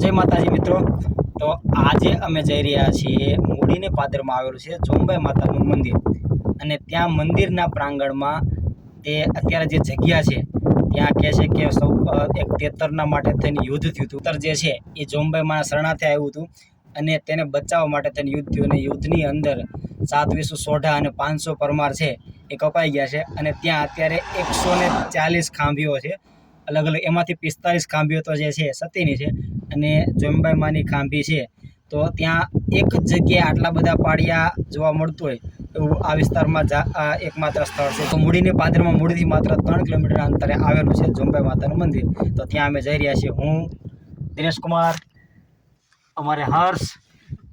જય માતાજી મિત્રો. તો આજે અમે જઈ રહ્યા છીએ મૂડીને પાદરમાં આવેલું છે ચોંબાઈ માતાનું મંદિર. અને ત્યાં મંદિરના પ્રાંગણમાં તે અત્યારે જે જગ્યા છે, ત્યાં કહે છે કે સૌ એક તેતરના માટે થઈને યુદ્ધ થયું હતું. તેતર જે છે, એ જોમબાઈ શરણાથે આવ્યું હતું અને તેને બચાવવા માટે થઈને યુદ્ધ થયું. અને યુદ્ધની અંદર સાતવીસો સોઢા અને પાંચસો પરમાર છે, એ કપાઈ ગયા છે. અને ત્યાં અત્યારે એકસો ને ચાલીસ ખાંભીઓ છે. અલગ અલગ એમાંથી પિસ્તાલીસ ખાંભીઓ તો જે છે, સતીની છે. અને જોમબાઈ માની ખાંભી છે. તો ત્યાં એક જ જગ્યાએ આટલા બધા પાડિયા જોવા મળતું હોય એવું આ વિસ્તારમાં એકમાત્ર સ્થળ છે. તો મૂડીની પાદરમાં મૂડીથી માત્ર ત્રણ કિલોમીટર અંતરે આવેલું છે જોમબાઈ માતાનું મંદિર. તો ત્યાં અમે જઈ રહ્યા છીએ. હું, દિનેશકુમાર, અમારે હર્ષ,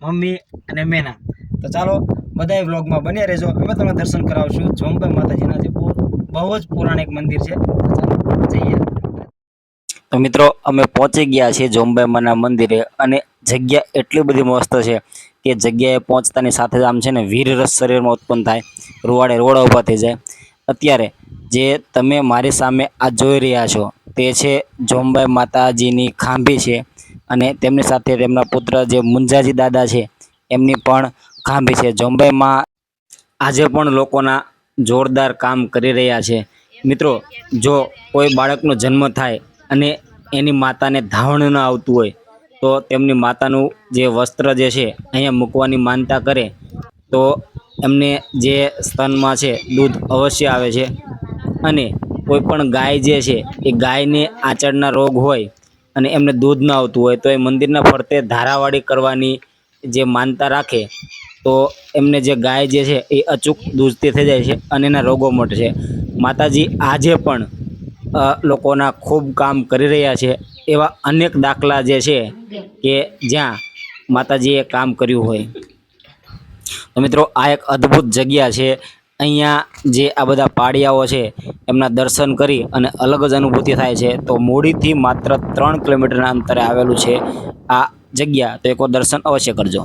મમ્મી અને મેના. તો ચાલો, બધાય વ્લોગમાં બન્યા રહેજો. અમે તમને દર્શન કરાવશું. જોમબાઈ માતાજીના જે બહુ જ પૌરાણિક મંદિર છે. તો મિત્રો, અમે પહોંચી ગયા છીએ જોમબાઈ મંદિરે અને જગ્યા એટલી બધી મસ્ત છે કે જગ્યાએ પહોંચતાની સાથે જ આમ છે ને વીર રસ શરીરમાં ઉત્પન્ન થાય, રૂવાડે રોડા ઊભા થઈ જાય. અત્યારે જે તમે મારી સામે આ જોઈ રહ્યા છો તે છે જોમબાઈ માતાજીની ખાંભી છે અને તેમની સાથે તેમના પુત્ર જે મુંજાજી દાદા છે એમની પણ ખાંભી છે. જોમબાઈમાં આજે પણ લોકોના જોરદાર કામ કરી રહ્યા છે. મિત્રો, જો કોઈ બાળકનો જન્મ થાય અને એની માતાને ધાવણ ન આવતું હોય, તો તેમની માતાનું જે વસ્ત્ર જે છે, અહીંયા મૂકવાની માનતા કરે, તો એમને જે સ્તનમાં છે, દૂધ અવશ્ય આવે છે. અને કોઈ પણ ગાય જે છે, એ ગાયને આંચળના રોગ હોય અને એમને દૂધ ન આવતું હોય, તો એ મંદિરના ફરતે ધારાવાળી કરવાની જે માનતા રાખે, તો એમને જે ગાય જે છે, એ અચૂક દૂધતી થઈ જાય છે અને એના રોગો મટશે માતાજી આજે પણ લોકોના ખૂબ કામ કરી રહ્યા છે. એવા અનેક દાખલા જે છે કે જ્યાં માતાજીએ કામ કર્યું હોય. તો મિત્રો, આ એક અદ્ભુત જગ્યા છે. અહીંયા જે આ બધા પાડિયાઓ છે, એમના દર્શન કરી અને અલગ જ અનુભૂતિ થાય છે. તો મૂડીથી માત્ર ત્રણ કિલોમીટરના અંતરે આવેલું છે આ જગ્યા. તો એકવાર દર્શન અવશ્ય કરજો.